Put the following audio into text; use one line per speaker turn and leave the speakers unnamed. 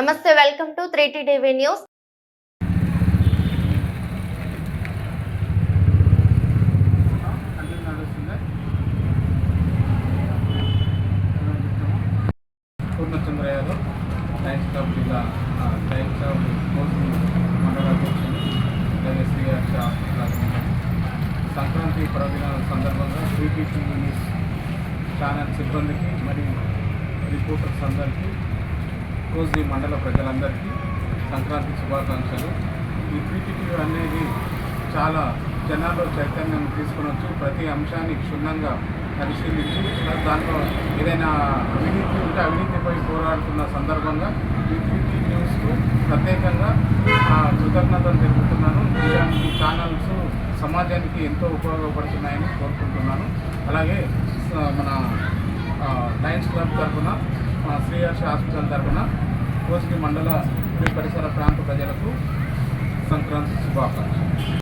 నమస్తే welcome to three TV news.
Purnachandra Yadav lions club జిల్లా Lions club coaching అలాగే శ్రీ సంక్రాంతి పర్వదినాల సందర్భంగా బీపీసీ న్యూస్ ఛానల్ సిబ్బందికి మరియు రిపోర్టర్స్ అందరికీ కోజీ మండల ప్రజలందరికీ సంక్రాంతి శుభాకాంక్షలు. ఈ పీటీటీ అనేది చాలా జనాల్లో చైతన్యం తీసుకునొచ్చు. ప్రతి అంశాన్ని క్షుణ్ణంగా పరిశీలించి దాంట్లో ఏదైనా అవినీతి ఉంటే అవినీతిపై పోరాడుతున్న సందర్భంగా ఈ పీటీ న్యూస్కు ప్రత్యేకంగా ఆ, కృతజ్ఞతలు తెలుపుతున్నాను. ఇలాంటి ఛానల్స్ సమాజానికి ఎంతో ఉపయోగపడుతున్నాయని కోరుకుంటున్నాను. అలాగే మన లయన్స్ క్లబ్ తరఫున మా శ్రీహర్ష హాస్పిటల్ తరఫున కోసిగి మండల పరిసర ప్రాంత ప్రజలకు సంక్రాంతి శుభాకాంక్షలు.